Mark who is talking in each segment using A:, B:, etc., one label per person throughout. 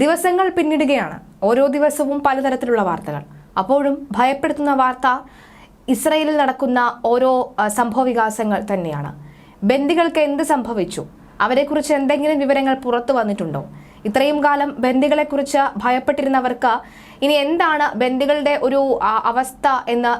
A: ദിവസങ്ങൾ പിന്നിടുകയാണ്. ഓരോ ദിവസവും പലതരത്തിലുള്ള വാർത്തകൾ. അപ്പോഴും ഭയപ്പെടുത്തുന്ന വാർത്ത ഇസ്രയേലിൽ നടക്കുന്ന ഓരോ സംഭവ വികാസങ്ങൾ തന്നെയാണ്. ബന്ദികൾക്ക് എന്ത് സംഭവിച്ചു? അവരെക്കുറിച്ച് എന്തെങ്കിലും വിവരങ്ങൾ പുറത്തു വന്നിട്ടുണ്ടോ? ഇത്രയും കാലം ബന്ദികളെക്കുറിച്ച് ഭയപ്പെട്ടിരുന്നവർക്ക് ഇനി എന്താണ് ബന്ദികളുടെ ഒരു അവസ്ഥ എന്ന്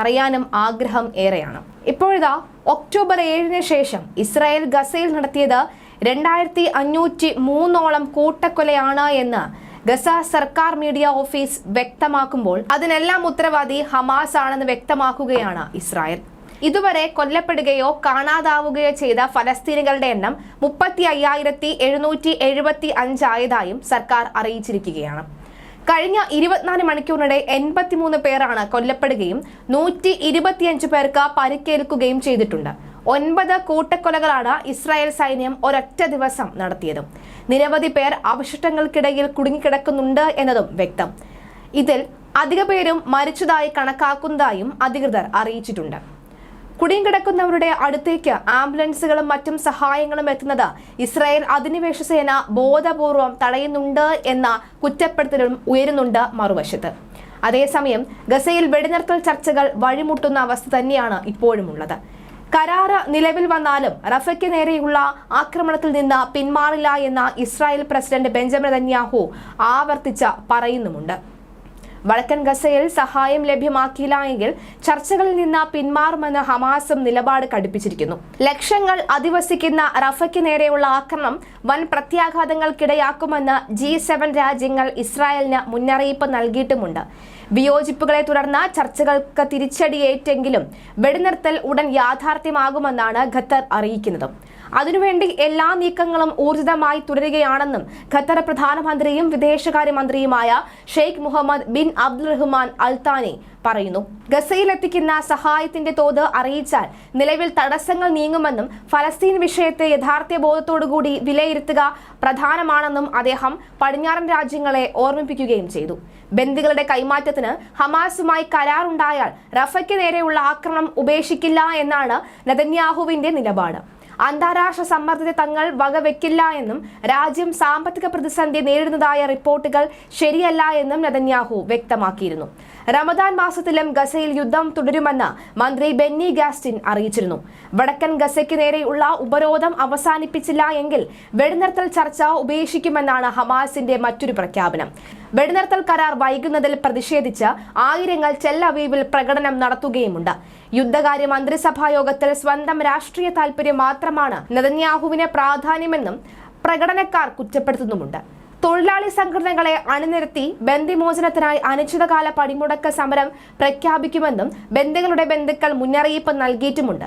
A: അറിയാനും ആഗ്രഹം ഏറെയാണ്. ഇപ്പോഴിതാ ഒക്ടോബർ ഏഴിന് ശേഷം ഇസ്രായേൽ ഗസയിൽ നടത്തിയത് രണ്ടായിരത്തി അഞ്ഞൂറ്റി മൂന്നോളം കൂട്ടക്കൊലയാണ് എന്ന് ഗസ സർക്കാർ മീഡിയ ഓഫീസ് വ്യക്തമാക്കുമ്പോൾ അതിനെല്ലാം ഉത്തരവാദി ഹമാസ് ആണെന്ന് വ്യക്തമാക്കുകയാണ് ഇസ്രായേൽ. ഇതുവരെ കൊല്ലപ്പെടുകയോ കാണാതാവുകയോ ചെയ്ത ഫലസ്തീനികളുടെ എണ്ണം മുപ്പത്തി അയ്യായിരത്തി എഴുന്നൂറ്റി എഴുപത്തി അഞ്ചായതായും സർക്കാർ അറിയിച്ചിരിക്കുകയാണ്. കഴിഞ്ഞ ഇരുപത്തിനാല് മണിക്കൂറിനിടെ എൺപത്തിമൂന്ന് പേരാണ് കൊല്ലപ്പെടുകയും നൂറ്റി ഇരുപത്തിയഞ്ച് പേർക്ക് പരിക്കേൽക്കുകയും ചെയ്തിട്ടുണ്ട്. ഒൻപത് കൂട്ടക്കൊലകളാണ് ഇസ്രായേൽ സൈന്യം ഒരൊറ്റ ദിവസം നടത്തിയത്. നിരവധി പേർ അവശിഷ്ടങ്ങൾക്കിടയിൽ കുടുങ്ങിക്കിടക്കുന്നുണ്ട് എന്നതും വ്യക്തം. ഇതിൽ അധിക പേരും മരിച്ചതായി കണക്കാക്കുന്നതായും അധികൃതർ അറിയിച്ചിട്ടുണ്ട്. കുടുങ്ങിക്കിടക്കുന്നവരുടെ അടുത്തേക്ക് ആംബുലൻസുകളും മറ്റും സഹായങ്ങളും എത്തുന്നത് ഇസ്രായേൽ അധിനിവേശ സേന ബോധപൂർവം തടയുന്നുണ്ട് എന്ന കുറ്റപ്പെടുത്തലും ഉയരുന്നുണ്ട് മറുവശത്ത്. അതേസമയം ഗസയിൽ വെടിനിർത്തൽ ചർച്ചകൾ വഴിമുട്ടുന്ന അവസ്ഥ തന്നെയാണ് ഇപ്പോഴുമുള്ളത്. കരാറ് നിലവിൽ വന്നാലും റഫയ്ക്ക് നേരെയുള്ള ആക്രമണത്തിൽ നിന്ന് പിന്മാറില്ല എന്ന ഇസ്രായേൽ പ്രസിഡന്റ് ബെഞ്ചമിൻ നെതന്യാഹു ആവർത്തിച്ച് പറയുന്നുമുണ്ട്. വടക്കൻ ഗസയിൽ സഹായം ലഭ്യമാക്കിയില്ല എങ്കിൽ ചർച്ചകളിൽ നിന്ന് പിന്മാറുമെന്ന് ഹമാസും നിലപാട് കടുപ്പിച്ചിരിക്കുന്നു. ലക്ഷങ്ങൾ അധിവസിക്കുന്ന റഫയ്ക്ക് നേരെയുള്ള ആക്രമണം വൻ പ്രത്യാഘാതങ്ങൾക്കിടയാക്കുമെന്ന് ജി സെവൻ രാജ്യങ്ങൾ ഇസ്രായേലിന് മുന്നറിയിപ്പ് നൽകിയിട്ടുമുണ്ട്. വിയോജിപ്പുകളെ തുടർന്ന് ചർച്ചകൾക്ക് തിരിച്ചടിയേറ്റെങ്കിലും വെടിനിർത്തൽ ഉടൻ യാഥാർത്ഥ്യമാകുമെന്നാണ് ഖത്തർ അറിയിക്കുന്നത്. അതിനുവേണ്ടി എല്ലാ നീക്കങ്ങളും ഊർജിതമായി തുടരുകയാണെന്നും ഖത്തർ പ്രധാനമന്ത്രിയും വിദേശകാര്യമന്ത്രിയുമായ Sheikh Mohammed bin Abdul Rahman Al Thani പറയുന്നു. ഗസയിലെത്തിക്കുന്ന സഹായത്തിന്റെ തോത് അറിയിച്ചാൽ നിലവിൽ തടസ്സങ്ങൾ നീങ്ങുമെന്നും ഫലസ്തീൻ വിഷയത്തെ യഥാർത്ഥ ബോധത്തോടുകൂടി വിലയിരുത്തുക പ്രധാനമാണെന്നും അദ്ദേഹം പടിഞ്ഞാറൻ രാജ്യങ്ങളെ ഓർമ്മിപ്പിക്കുകയും ചെയ്തു. ബന്ദികളുടെ കൈമാറ്റത്തിന് ഹമാസുമായി കരാറുണ്ടായാൽ റഫയ്ക്ക് നേരെയുള്ള ആക്രമണം ഉപേക്ഷിക്കില്ല എന്നാണ് നെതന്യാഹുവിന്റെ നിലപാട്. അന്താരാഷ്ട്ര സമ്മർദ്ദത്തെ തങ്ങൾ വകവെക്കില്ല എന്നും രാജ്യം സാമ്പത്തിക പ്രതിസന്ധി നേരിടുന്നതായ റിപ്പോർട്ടുകൾ ശരിയല്ല എന്നും നെതന്യാഹു വ്യക്തമാക്കിയിരുന്നു. റമദാൻ മാസത്തിലും ഗസയിൽ യുദ്ധം തുടരുമെന്ന് മന്ത്രി ബെന്നി ഗാസ്റ്റിൻ അറിയിച്ചിരുന്നു. വടക്കൻ ഗസയ്ക്ക് നേരെയുള്ള ഉപരോധം അവസാനിപ്പിച്ചില്ല എങ്കിൽ വെടിനിർത്തൽ ചർച്ച ഉപേക്ഷിക്കുമെന്നാണ് ഹമാസിന്റെ മറ്റൊരു പ്രഖ്യാപനം. വെടിനിർത്തൽ കരാർ വൈകുന്നതിൽ പ്രതിഷേധിച്ച് ആയിരങ്ങൾ ചെല്ലവീവിൽ പ്രകടനം നടത്തുകയുമുണ്ട്. യുദ്ധകാര്യ മന്ത്രിസഭാ യോഗത്തിൽ സ്വന്തം രാഷ്ട്രീയ താൽപര്യം മാത്രമാണ് നെതന്യാഹുവിന് പ്രാധാന്യമെന്നും പ്രകടനക്കാർ കുറ്റപ്പെടുത്തുന്നുമുണ്ട്. തൊഴിലാളി സംഘടനകളെ അണിനിരത്തി ബന്ദിമോചനത്തിനായി അനിശ്ചിതകാല പണിമുടക്ക് സമരം പ്രഖ്യാപിക്കുമെന്നും ബന്ധുക്കളുടെ ബന്ധുക്കൾ മുന്നറിയിപ്പ് നൽകിയിട്ടുമുണ്ട്.